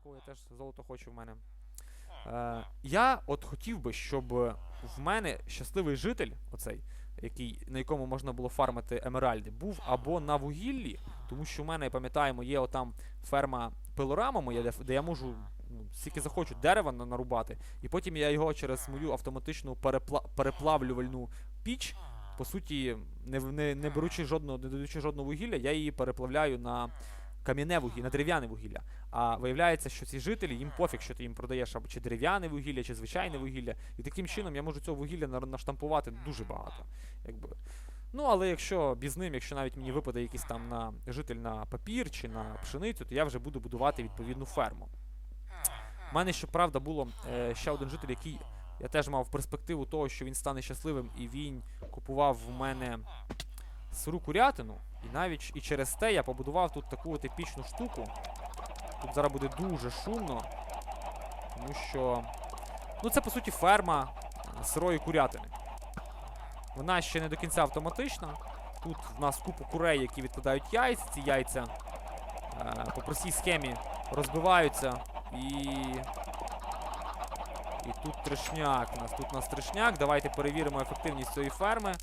якого я теж золото хочу в мене. Е, я от хотів би, щоб в мене щасливий житель, оцей, який, на якому можна було фармити емеральди, був або на вугіллі, тому що в мене, пам'ятаємо, є отам ферма пилорама моя, де, де я можу ну, скільки захочу дерева на- нарубати, і потім я його через мою автоматичну перепла- переплавлювальну піч, по суті, не, не, не беручи жодного, не додаючи жодного вугілля, я її переплавляю на кам'яне вугілля, на дерев'яне вугілля. А виявляється, що ці жителі, їм пофіг, що ти їм продаєш або чи дерев'яне вугілля, чи звичайне вугілля. І таким чином я можу цього вугілля наштампувати дуже багато. Якби. Ну, але якщо без ним, якщо навіть мені випаде якийсь там на житель на папір чи на пшеницю, то я вже буду будувати відповідну ферму. У мене, щоправда, було е, ще один житель, який я теж мав перспективу того, що він стане щасливим, і він купував в мене сиру курятину. І навіть і через те я побудував тут таку от епічну штуку. Тут зараз буде дуже шумно, тому що. Ну, це по суті ферма е, сирої курятини. Вона ще не до кінця автоматична. Тут в нас купа курей, які відкладають яйця. Ці яйця е, по простій схемі розбиваються і. І тут трешняк. У нас тут у нас трешняк. Давайте перевіримо ефективність цієї ферми.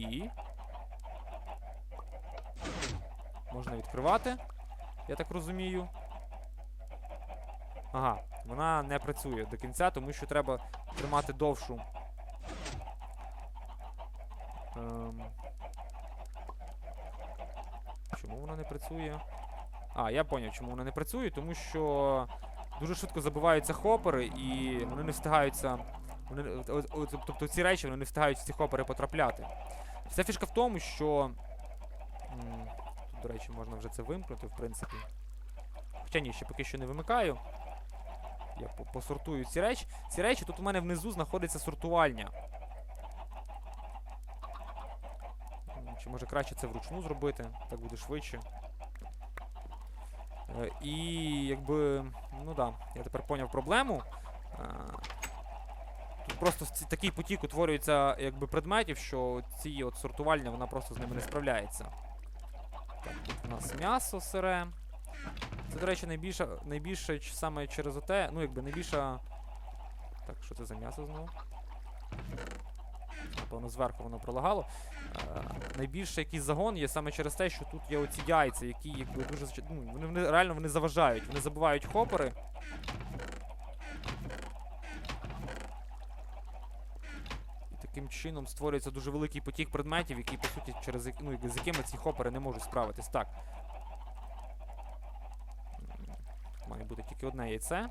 І. Можна відкривати, я так розумію. Ага, вона не працює до кінця, тому що треба тримати довшу. Ем... Чому вона не працює? А, я поняв, чому вона не працює, тому що дуже швидко забиваються хопери і вони не встигаються. Вони, тобто ці речі вони не встигають в ці хопери потрапляти. Вся фішка в тому, що. Тут, до речі, можна вже це вимкнути, в принципі. Хоча ні, ще поки що не вимикаю. Я посортую ці речі. Ці речі тут у мене внизу знаходиться сортувальня. Чи може краще це вручну зробити, так буде швидше. Е, І якби. Ну да, я тепер поняв проблему. Просто такий потік утворюється якби предметів, що ці от сортувальня, вона просто з ними не справляється. Так, тут у нас м'ясо сире. Це, до речі, найбільше, найбільше саме через оте, ну якби найбільша. Так, що це за м'ясо знову? Напевно, зверху воно пролагало. Е, найбільший якийсь загон є саме через те, що тут є оці яйця, які якби дуже ну, вони, вони реально вони заважають. Вони забивають хопери. Таким чином створюється дуже великий потік предметів, які, по суті, через ну, з якими ці хопери не можуть справитись. Так. Має бути тільки одне яйце.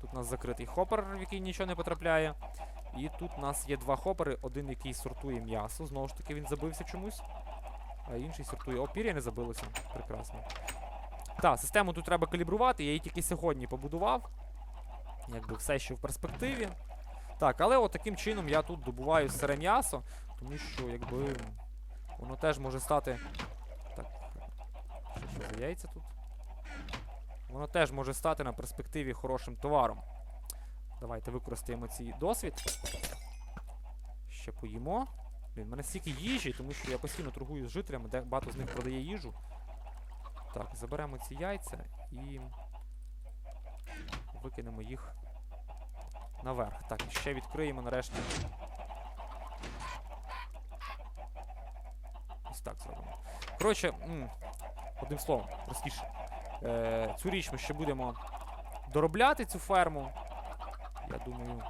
Тут у нас закритий хопер, в який нічого не потрапляє. І тут у нас є два хопери, один який сортує м'ясо, знову ж таки він забився чомусь. А інший сортує. О, пір'я не забилося. Прекрасно. Так, систему тут треба калібрувати, я її тільки сьогодні побудував. Якби все ще в перспективі. Так, але от таким чином я тут добуваю сире м'ясо, тому що якби воно теж може стати. Так. Що, за яйця тут? Воно теж може стати на перспективі хорошим товаром. Давайте використаємо цей досвід. Ще поїмо. Блін, в мене стільки їжі, тому що я постійно торгую з жителями, де багато з них продає їжу. Так, заберемо ці яйця і викинемо їх наверх. Так, ще відкриємо нарешті. Ось так зробимо. Коротше, одним словом, простіше. Е, цю річ ми ще будемо доробляти цю ферму. Я думаю.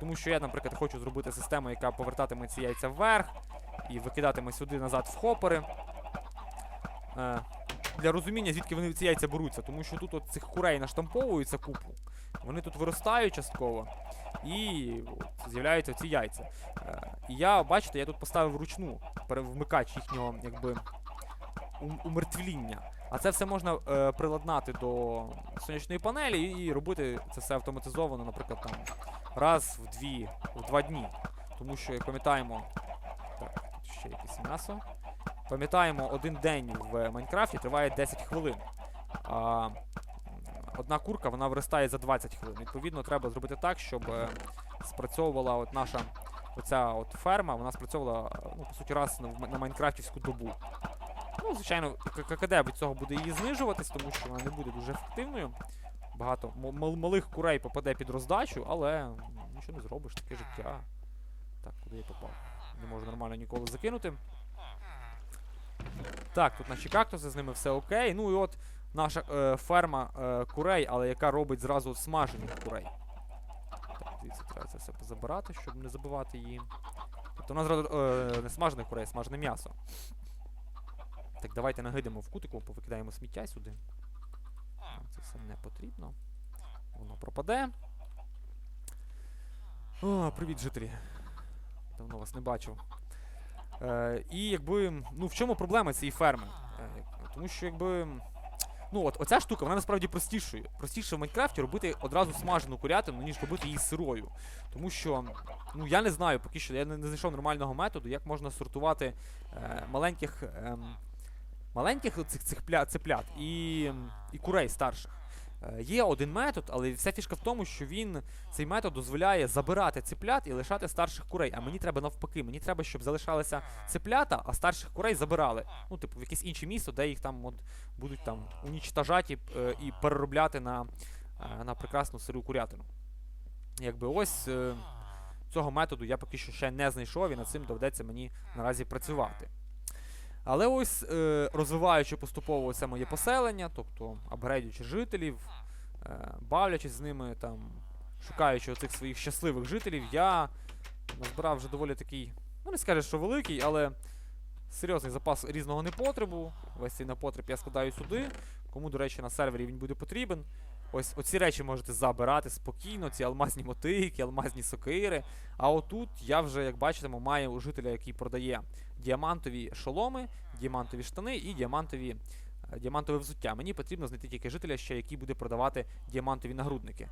Тому що я, наприклад, хочу зробити систему, яка повертатиме ці яйця вверх і викидатиме сюди назад в хопери. Е, для розуміння, звідки вони ці яйця беруться, тому що тут от цих курей наштамповується купу. Вони тут виростають частково. І от, з'являються ці яйця. Е, і я, бачите, я тут поставив вручну перевмикач їхнього якби умертвління. А це все можна е, приладнати до сонячної панелі і робити це все автоматизовано, наприклад, там раз в дві, в два дні. Тому що, як пам'ятаємо, так, тут ще якесь м'ясо. Пам'ятаємо, один день в Майнкрафті триває 10 хвилин. А одна курка вона виростає за 20 хвилин. Відповідно, треба зробити так, щоб е, спрацьовувала от наша оця от ферма, вона спрацьовувала, ну, по суті, раз на, майнкрафтівську добу. Ну, звичайно, ККД від цього буде її знижуватись, тому що вона не буде дуже ефективною. Багато мал- малих курей попаде під роздачу, але нічого не зробиш, таке життя. Так, куди я попав? Не можу нормально ніколи закинути. Так, тут наші кактуси, з ними все окей. Ну і от наша е, ферма е, курей, але яка робить зразу смажених курей. Так, дивіться, треба це все позабирати, щоб не забивати її. Тобто у нас зразу е, не смажених курей, а смажене м'ясо. Так, давайте нагидемо в кутику, повикидаємо сміття сюди. Це все не потрібно. Воно пропаде. О, привіт, жителі. Давно вас не бачив. Е, і якби. Ну, в чому проблема цієї ферми? Е, тому що якби. Ну, от оця штука, вона насправді простішою. Простіше в Майнкрафті робити одразу смажену курятину, ніж робити її сирою. Тому що, ну я не знаю, поки що я не, не знайшов нормального методу, як можна сортувати е, маленьких. ем, маленьких цих цих цеплят і, і курей старших. Е, Є один метод, але вся фішка в тому, що він цей метод дозволяє забирати цеплят і лишати старших курей. А мені треба навпаки. Мені треба, щоб залишалися цеплята, а старших курей забирали. Ну, типу, в якесь інше місто, де їх там от будуть там унічтажати е, і переробляти на, е, на прекрасну сиру курятину. Якби ось цього методу я поки що ще не знайшов, і над цим доведеться мені наразі працювати. Але ось е, розвиваючи поступово це моє поселення, тобто апгрейдуючи жителів, е, бавлячись з ними, там, шукаючи оцих своїх щасливих жителів, я назбирав вже доволі такий, ну не скажеш, що великий, але серйозний запас різного непотребу. Весь цей непотреб я складаю сюди. Кому, до речі, на сервері він буде потрібен. Ось оці речі можете забирати спокійно, ці алмазні мотики, алмазні сокири. А отут я вже, як бачите, маю жителя, який продає діамантові шоломи, діамантові штани і діамантові, е, діамантове взуття. Мені потрібно знайти тільки жителя, ще який буде продавати діамантові нагрудники.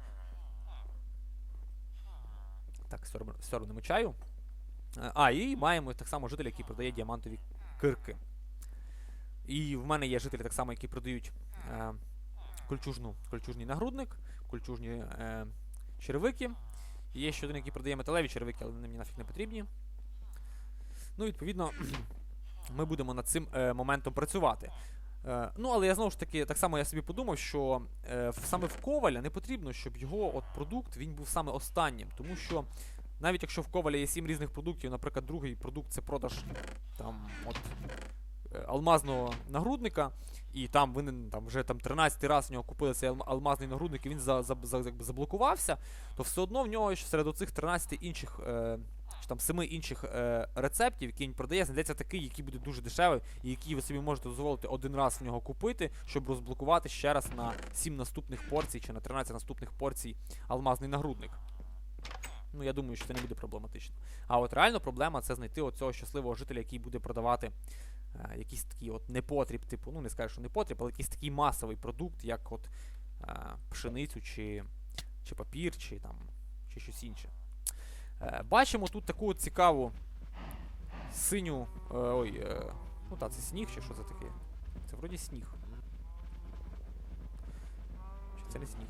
Так, сьорбнемо чаю. Е, А, і маємо так само жителя, який продає діамантові кирки. І в мене є жителі так само, які продають е, кольчужну, кольчужний нагрудник, кольчужні е, черевики. І є ще один, який продає металеві черевики, але вони мені нафіг не потрібні. Ну, відповідно, ми будемо над цим е, моментом працювати. Е, ну, але я знову ж таки, так само я собі подумав, що е, саме в Коваля не потрібно, щоб його от продукт він був саме останнім. Тому що навіть якщо в Коваля є сім різних продуктів, наприклад, другий продукт це продаж там от е, алмазного нагрудника, і там винен там вже там 13 раз в нього купили цей алмазний нагрудник, і він за, за, за, заблокувався, то все одно в нього ще серед оцих 13 інших. Е, чи там семи інших е, рецептів, які він продає, знайдеться такий, який буде дуже дешевий, і який ви собі можете дозволити один раз в нього купити, щоб розблокувати ще раз на 7 наступних порцій чи на 13 наступних порцій алмазний нагрудник. Ну, я думаю, що це не буде проблематично. А от реально проблема це знайти оцього щасливого жителя, який буде продавати е, якийсь такий от непотріб, типу, ну не скажу, що непотріб, але якийсь такий масовий продукт, як от е, пшеницю, чи, чи папір, чи там, чи щось інше. Е, Бачимо тут таку цікаву синю. е, ой, е, ну так, це сніг чи що це таке? Це вроді сніг. Чи це не сніг?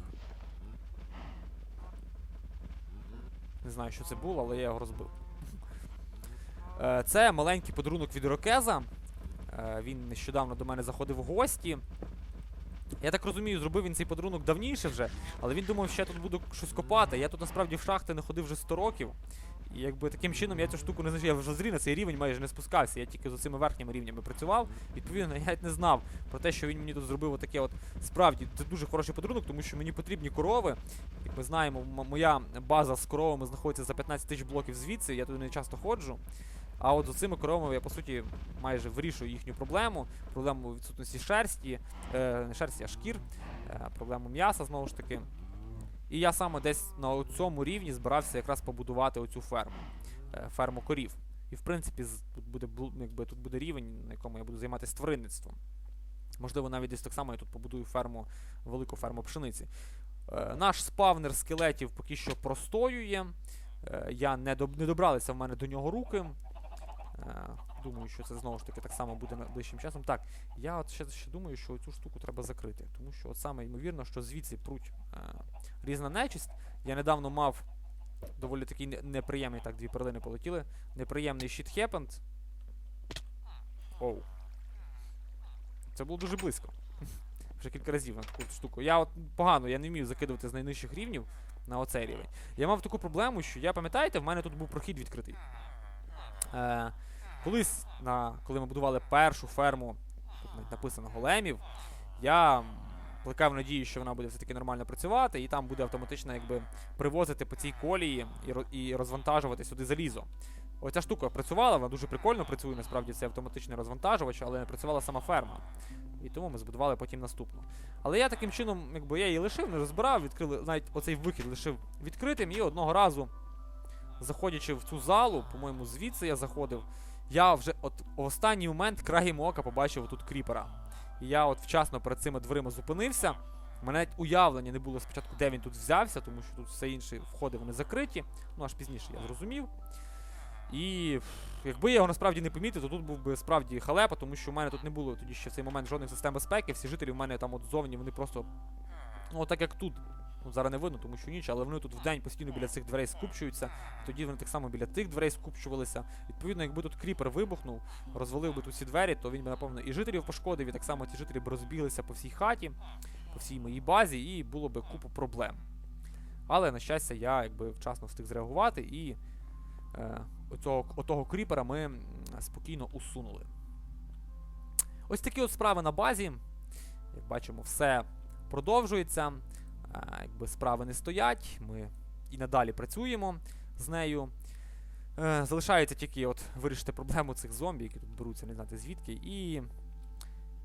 Не знаю, що це було, але я його розбив. Це маленький подарунок від Рокеза. Він нещодавно до мене заходив в гості. Я так розумію, зробив він цей подарунок давніше вже, але він думав, що я тут буду щось копати. Я тут насправді в шахти не ходив вже 100 років. І якби таким чином я цю штуку не знайшов. Я вже зрі на цей рівень майже не спускався. Я тільки з цими верхніми рівнями працював. Відповідно, я не знав про те, що він мені тут зробив отаке от. Справді, це дуже хороший подарунок, тому що мені потрібні корови. Як ми знаємо, моя база з коровами знаходиться за 15 тисяч блоків звідси, я туди не часто ходжу. А от з цими коровами я по суті майже вирішую їхню проблему, проблему відсутності шерсті, е, не шерсті, а шкір, е, проблему м'яса знову ж таки. І я саме десь на цьому рівні збирався якраз побудувати оцю ферму, е, ферму корів. І в принципі тут буде якби, тут буде рівень, на якому я буду займатися тваринництвом. Можливо, навіть десь так само я тут побудую ферму, велику ферму пшениці. Е, наш спавнер скелетів поки що простоює. Е, я не, доб- не добралися в мене до нього руки. Е, Думаю, що це знову ж таки так само буде найближчим часом. Так, я от ще, ще думаю, що цю штуку треба закрити. Тому що от саме ймовірно, що звідси пруть е, різна нечисть. Я недавно мав Доволі такий неприємний. Так, дві перлини полетіли. Неприємний shit happened. Оу. Це було дуже близько. Вже кілька разів на таку штуку. Я от погано, я не вмію закидувати з найнижчих рівнів на оцей рівень. Я мав таку проблему, що я пам'ятаєте, в мене тут був прохід відкритий. Е, колись, на, коли ми будували першу ферму, тут навіть написано големів, я плекав надію, що вона буде все-таки нормально працювати, і там буде автоматично якби привозити по цій колії і, розвантажувати сюди залізо. Оця штука працювала, вона дуже прикольно працює, насправді це автоматичний розвантажувач, але не працювала сама ферма. І тому ми збудували потім наступну. Але я таким чином, якби я її лишив, не розбирав, відкрили, навіть оцей вихід лишив відкритим, і одного разу, заходячи в цю залу, по-моєму, звідси я заходив, я вже от в останній момент краєм ока побачив тут кріпера. І я от вчасно перед цими дверима зупинився. У мене навіть уявлення не було спочатку, де він тут взявся, тому що тут все інші входи вони закриті. Ну аж пізніше я зрозумів. І якби я його насправді не помітив, то тут був би справді халепа, тому що в мене тут не було тоді ще в цей момент жодних систем безпеки. Всі жителі в мене там от ззовні, вони просто. Ну, так як тут. От зараз не видно, тому що ніч, але вони тут вдень постійно біля цих дверей скупчуються. Тоді вони так само біля тих дверей скупчувалися. Відповідно, якби тут кріпер вибухнув, розвалив би тут всі двері, то він би, напевно, і жителів пошкодив, і так само ті жителі б розбіглися по всій хаті, по всій моїй базі, і було би купу проблем. Але, на щастя, я якби вчасно встиг зреагувати і е, оцього, отого кріпера ми спокійно усунули. Ось такі от справи на базі. Як бачимо, все продовжується. Якби справи не стоять, ми і надалі працюємо з нею. Е, залишається тільки от вирішити проблему цих зомбі, які тут беруться, не знати звідки, і,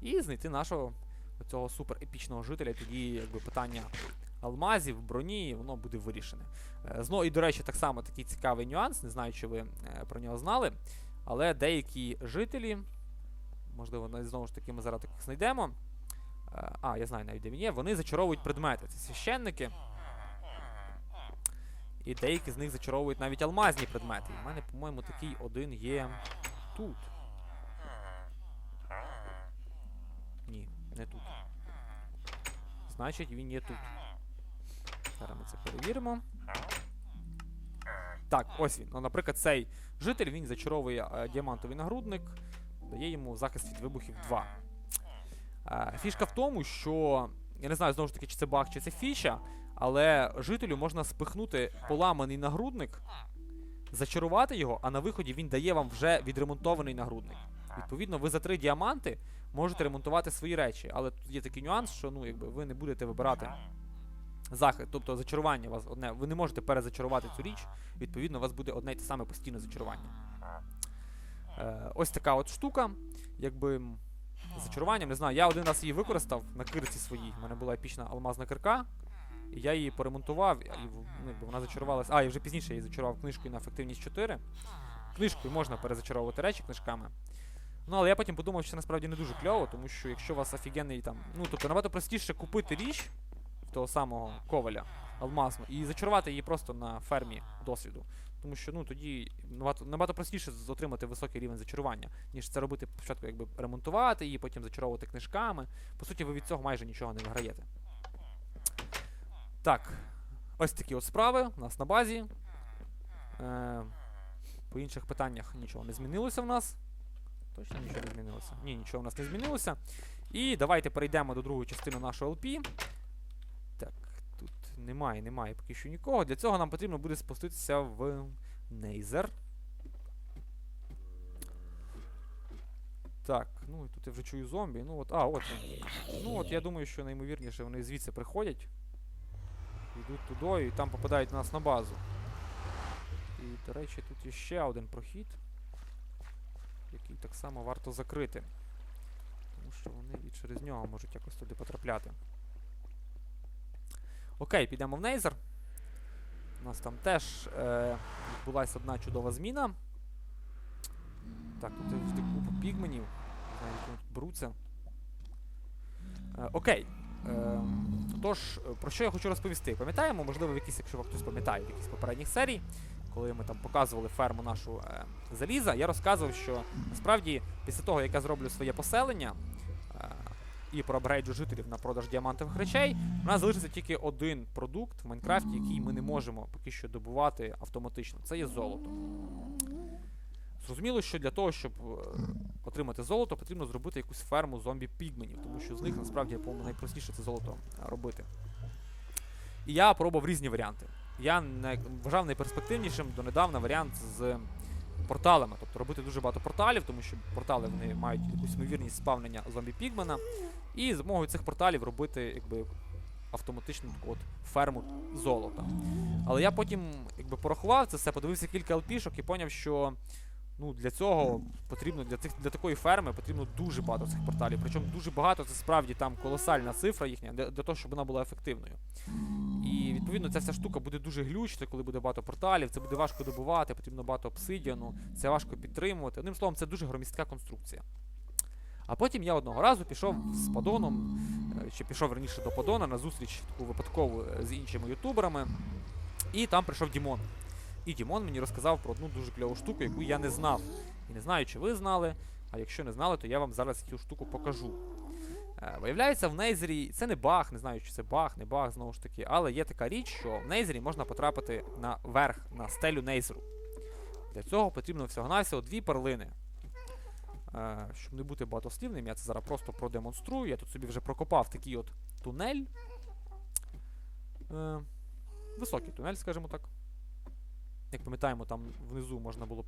і знайти нашого цього супер епічного жителя. Тоді якби питання алмазів, броні, воно буде вирішене. Е, Знову, і, до речі, так само такий цікавий нюанс, не знаю, чи ви е, про нього знали, але деякі жителі, можливо, знову ж таки ми зараз таких знайдемо. А, я знаю навіть де він є, вони зачаровують предмети. Це священники. І деякі з них зачаровують навіть алмазні предмети. І в мене, по-моєму, такий один є тут. Ні, не тут. Значить, він є тут. Зараз ми це перевіримо. Так, ось він. Ну, наприклад, цей житель він зачаровує е, діамантовий нагрудник, дає йому захист від вибухів 2. Е, фішка в тому, що я не знаю знову ж таки, чи це баг, чи це фіша, але жителю можна спихнути поламаний нагрудник, зачарувати його, а на виході він дає вам вже відремонтований нагрудник. Відповідно, ви за три діаманти можете ремонтувати свої речі, але тут є такий нюанс, що ну, якби ви не будете вибирати захист, тобто зачарування вас одне. Ви не можете перезачарувати цю річ, відповідно, у вас буде одне й те саме постійне зачарування. Е, ось така от штука. Якби зачаруванням, не знаю, я один раз її використав на кирці своїй. У мене була епічна алмазна кирка. І я її поремонтував, і ну, вона зачарувалася. А, і вже пізніше я її зачарував книжкою на ефективність 4. Книжкою можна перезачаровувати речі книжками. Ну, але я потім подумав, що це насправді не дуже кльово, тому що якщо у вас офігенний там. Ну, тобто набагато простіше купити річ того самого коваля алмазну і зачарувати її просто на фермі досвіду. Тому що ну тоді набагато, набагато простіше отримати високий рівень зачарування, ніж це робити спочатку, якби ремонтувати її, потім зачаровувати книжками. По суті, ви від цього майже нічого не виграєте. Так, ось такі от справи у нас на базі. Е, по інших питаннях нічого не змінилося в нас. Точно нічого не змінилося? Ні, нічого в нас не змінилося. І давайте перейдемо до другої частини нашого LP. Так, немає, немає поки що нікого. Для цього нам потрібно буде спуститися в Нейзер. Так, ну і тут я вже чую зомбі. Ну от, а, от. Ну от я думаю, що наймовірніше вони звідси приходять. Йдуть туди і там попадають до нас на базу. І, до речі, тут є ще один прохід, який так само варто закрити. Тому що вони і через нього можуть якось туди потрапляти. Окей, підемо в Нейзер. У нас там теж е, відбулася одна чудова зміна. Так, тут завжди купа пігменів. Вони тут беруться. Е, окей. Е, тож, про що я хочу розповісти? Пам'ятаємо, можливо, в якісь, якщо хтось пам'ятає, в якісь попередніх серій, коли ми там показували ферму нашу е, заліза, я розказував, що насправді після того, як я зроблю своє поселення, і проапгрейджу жителів на продаж діамантових речей, у нас залишиться тільки один продукт в Майнкрафті, який ми не можемо поки що добувати автоматично. Це є золото. Зрозуміло, що для того, щоб е, отримати золото, потрібно зробити якусь ферму зомбі-пігменів, тому що з них насправді, по-моєму, найпростіше це золото робити. І я пробував різні варіанти. Я не, вважав найперспективнішим донедавна варіант з порталами. Тобто робити дуже багато порталів, тому що портали вони мають якусь ймовірність спавнення зомбі-пігмена. І з цих порталів робити якби, автоматичну от ферму золота. Але я потім якби, порахував це все, подивився кілька ЛПшок і поняв, що ну, для цього потрібно, для, цих, для такої ферми потрібно дуже багато цих порталів. Причому дуже багато це справді там колосальна цифра їхня, для, для того, щоб вона була ефективною. І відповідно ця вся штука буде дуже глючити, коли буде багато порталів, це буде важко добувати, потрібно багато обсидіану, це важко підтримувати. Одним словом, це дуже громістка конструкція. А потім я одного разу пішов з Падоном, е, чи пішов раніше до Падона на зустріч таку випадкову е, з іншими ютуберами, і там прийшов Дімон. І Дімон мені розказав про одну дуже кльову штуку, яку я не знав. І не знаю, чи ви знали, а якщо не знали, то я вам зараз цю штуку покажу. Е, Виявляється, в Нейзері це не баг, не знаю, чи це баг, не баг, знову ж таки, але є така річ, що в Нейзері можна потрапити на верх, на стелю Нейзеру. Для цього потрібно всього-навсього дві перлини. Е, Щоб не бути багатослівним, я це зараз просто продемонструю. Я тут собі вже прокопав такий от тунель. Е, Високий тунель, скажімо так. Як пам'ятаємо, там внизу можна було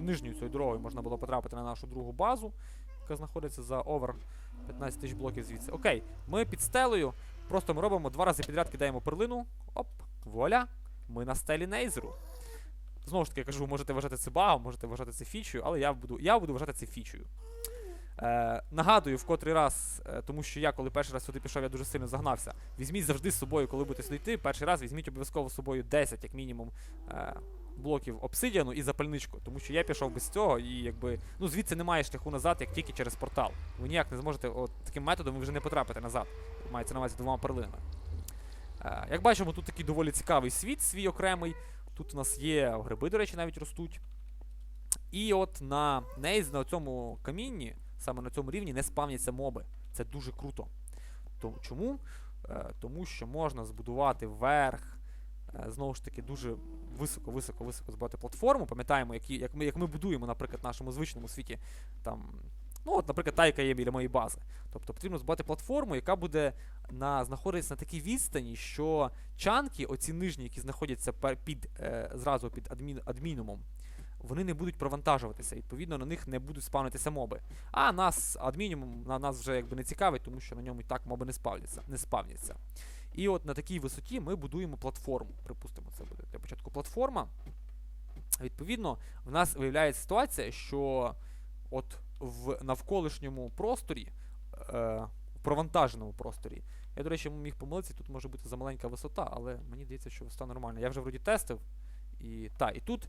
нижньою цією дорогою можна було потрапити на нашу другу базу, яка знаходиться за овер 15 тисяч блоків звідси. Окей, ми під стелею. Просто ми робимо два рази підряд, кидаємо перлину. Оп, вуаля, ми на стелі Нейзеру. Знову ж таки, я кажу, можете вважати це багом, можете вважати це фічею, але я буду, я буду вважати це фічею. Е, нагадую, в котрий раз, е, тому що я, коли перший раз сюди пішов, я дуже сильно загнався. Візьміть завжди з собою, коли будете сюди йти. Перший раз візьміть обов'язково з собою 10, як мінімум, е, блоків обсидіану і запальничку. Тому що я пішов без цього, і якби. Ну, звідси немає шляху назад, як тільки через портал. Ви ніяк не зможете, от таким методом ви вже не потрапите назад. Мається на увазі двома перлинами. Е, як бачимо, тут такий доволі цікавий світ, свій окремий. Тут у нас є гриби, до речі, навіть ростуть. І от на Нейз, на цьому камінні, саме на цьому рівні, не спавняться моби. Це дуже круто. То, чому? Е, тому що можна збудувати верх, знову ж таки, дуже високо-високо-високо збудувати платформу. Пам'ятаємо, які, як, ми, як ми будуємо, наприклад, в нашому звичному світі. Там, ну, от, наприклад, та, яка є біля моєї бази. Тобто потрібно збудувати платформу, яка буде на, знаходитися на такій відстані, що чанки, оці нижні, які знаходяться під, е, зразу під адмін, адмінумом, вони не будуть провантажуватися, відповідно, на них не будуть спавнитися моби. А нас адмінімум на нас вже якби не цікавить, тому що на ньому і так моби не спавняться. Не спавняться. І от на такій висоті ми будуємо платформу. Припустимо, це буде для початку платформа. Відповідно, в нас виявляється ситуація, що от в навколишньому просторі, е, провантаженому просторі, я, до речі, міг помилитися, тут може бути замаленька висота, але мені здається, що висота нормальна. Я вже вроді тестив. І, та, і тут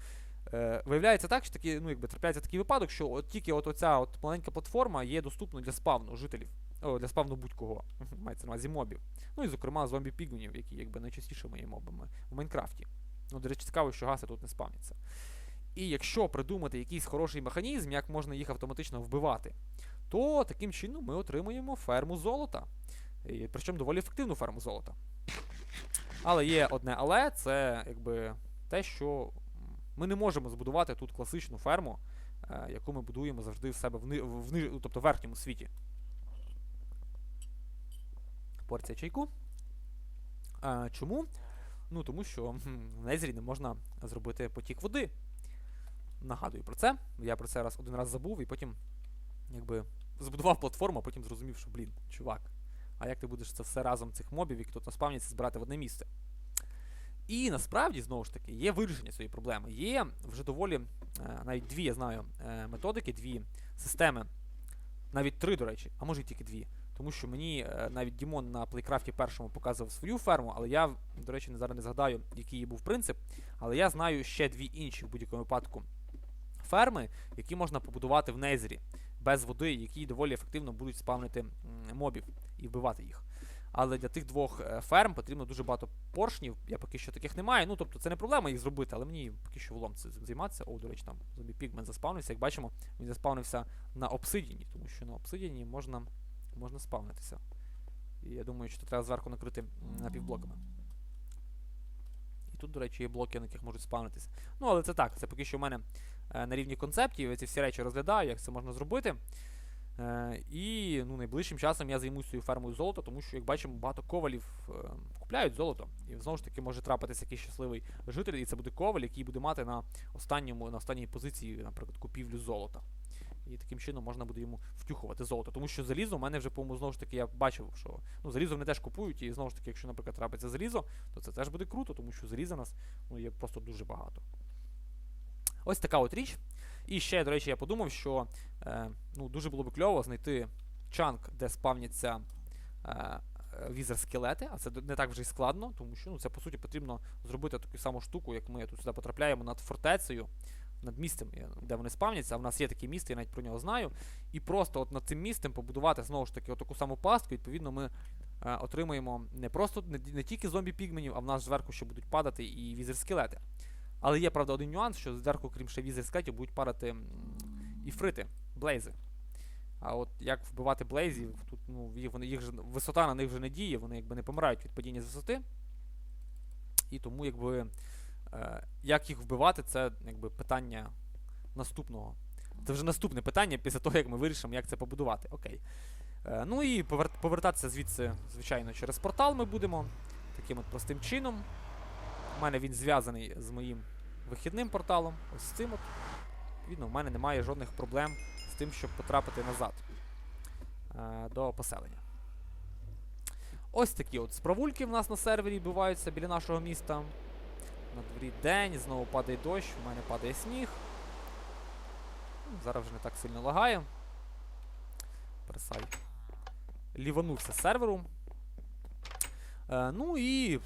Е, виявляється так, що такі, ну, якби, трапляється такий випадок, що от тільки от оця от маленька платформа є доступною для спавну жителів. О, для спавну будь-кого. Мається на увазі мобів. Ну і, зокрема, зомбі пігмінів, які якби найчастішими є мобами в Майнкрафті. Ну, до речі, цікаво, що гаси тут не спавняться. І якщо придумати якийсь хороший механізм, як можна їх автоматично вбивати, то таким чином ми отримуємо ферму золота. І, причому доволі ефективну ферму золота. Але є одне але, це якби те, що ми не можемо збудувати тут класичну ферму, е, яку ми будуємо завжди в себе в, в, ну, тобто в верхньому світі. Порція чайку. А, чому? Ну, тому що в Незрі не можна зробити потік води. Нагадую про це. Я про це раз один раз забув і потім якби збудував платформу, а потім зрозумів, що, блін, чувак, а як ти будеш це все разом цих мобів, які тут наспавняться, збирати в одне місце? І насправді, знову ж таки, є вирішення цієї проблеми. Є вже доволі е, навіть дві, я знаю, е, методики, дві системи, навіть три, до речі, а може й тільки дві. Тому що мені е, навіть Дімон на плейкрафті першому показував свою ферму, але я, до речі, зараз не згадаю, який її був принцип. Але я знаю ще дві інші в будь-якому випадку ферми, які можна побудувати в Незері без води, які доволі ефективно будуть спавнити мобів і вбивати їх. Але для тих двох е, ферм потрібно дуже багато поршнів. Я поки що таких не маю. Ну, тобто це не проблема їх зробити, але мені поки що влом цим займатися. О, до речі, там зомбі пігмен заспавнився. Як бачимо, він заспавнився на обсидіні, тому що на обсидіні можна можна спавнитися. І я думаю, що це треба зверху накрити напівблоками. І тут, до речі, є блоки, на яких можуть спавнитися. Ну, але це так, це поки що в мене е, на рівні концептів. Я ці всі речі розглядаю, як це можна зробити. Е, і ну, найближчим часом я займусь цією фермою золота, тому що, як бачимо, багато ковалів е, купляють золото. І знову ж таки може трапитися якийсь щасливий житель, і це буде коваль, який буде мати на останньому, на останній позиції, наприклад, купівлю золота. І таким чином можна буде йому втюхувати золото. Тому що залізо в мене вже, по-моєму, знову ж таки, я бачив, що ну, залізо вони теж купують, і знову ж таки, якщо, наприклад, трапиться залізо, то це теж буде круто, тому що заліза нас ну, є просто дуже багато. Ось така от річ. І ще, до речі, я подумав, що е, ну, дуже було б кльово знайти чанк, де спавняться е, візер-скелети, а це не так вже й складно, тому що ну, це по суті потрібно зробити таку саму штуку, як ми тут сюди потрапляємо над фортецею, над місцем, е, де вони спавняться. А в нас є таке місце, я навіть про нього знаю. І просто от над цим місцем побудувати знову ж таки таку саму пастку. Відповідно, ми е, отримаємо не просто не, не тільки зомбі-пігменів, а в нас зверху ще будуть падати і візер-скелети. Але є, правда, один нюанс, що зверху, крім ще візер-скелетів, будуть падати м, іфрити, блейзи. А от як вбивати блейзів, тут ну, їх, вони, їх висота на них вже не діє, вони якби не помирають від падіння з висоти. І тому, якби, як їх вбивати, це якби питання наступного. Це вже наступне питання після того, як ми вирішимо, як це побудувати. Окей. Е, ну і повертатися звідси, звичайно, через портал ми будемо. Таким от простим чином. У мене він зв'язаний з моїм вихідним порталом. Ось цим от. Відповідно, в мене немає жодних проблем з тим, щоб потрапити назад е, до поселення. Ось такі от справульки в нас на сервері відбуваються біля нашого міста. На дворі день, знову падає дощ, в мене падає сніг. Ну, Зараз вже не так сильно лагає. Пересай. Ліванувся серверу. Е, ну і.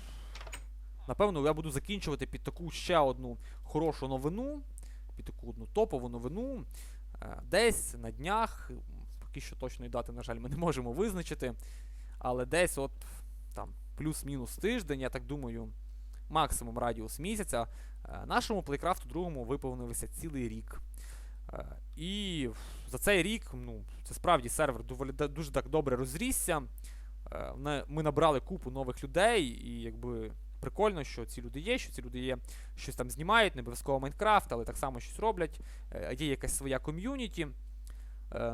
Напевно, я буду закінчувати під таку ще одну хорошу новину, під таку одну топову новину. Е, Десь на днях, поки що точної дати, на жаль, ми не можемо визначити. Але десь от там плюс-мінус тиждень, я так думаю, максимум радіус місяця, е, нашому плейкрафту другому виповнився цілий рік. Е, І за цей рік, ну, це справді сервер дуже так добре розрісся. Е, Ми набрали купу нових людей, і якби прикольно, що ці люди є, що ці люди є, щось там знімають, не обов'язково Майнкрафт, але так само щось роблять. Є якась своя ком'юніті.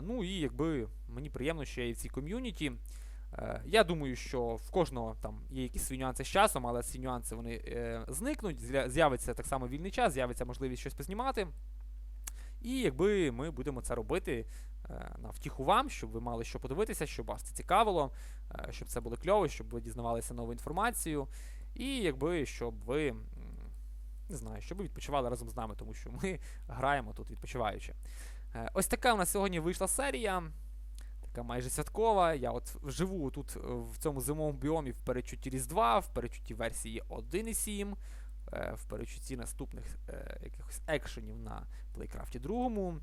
Ну і якби мені приємно, що я є в цій ком'юніті. Е, Я думаю, що в кожного там є якісь свої нюанси з часом, але ці нюанси вони е, зникнуть. З'явиться так само вільний час, з'явиться можливість щось познімати. І якби ми будемо це робити е, на втіху вам, щоб ви мали що подивитися, щоб вас це цікавило, щоб це було кльово, щоб ви дізнавалися нову інформацію. І якби щоб ви. Не знаю, щоб ви відпочивали разом з нами, тому що ми граємо тут відпочиваючи. Ось така у нас сьогодні вийшла серія. Така майже святкова. Я от живу тут е, в цьому зимовому біомі в перечутті Різдва, в перечутті версії 1.7, е, в перечутті наступних е, якихось екшенів на Плейкрафті 2.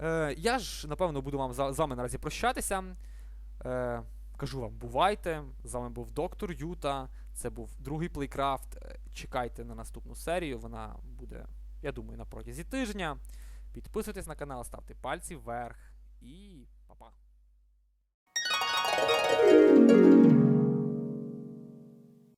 Е, я ж, напевно, буду вам за, з вами наразі прощатися. Кажу вам, бувайте. З вами був доктор Юта. Це був другий плейкрафт. Чекайте на наступну серію. Вона буде, я думаю, на протязі тижня. Підписуйтесь на канал, ставте пальці вверх і thank you.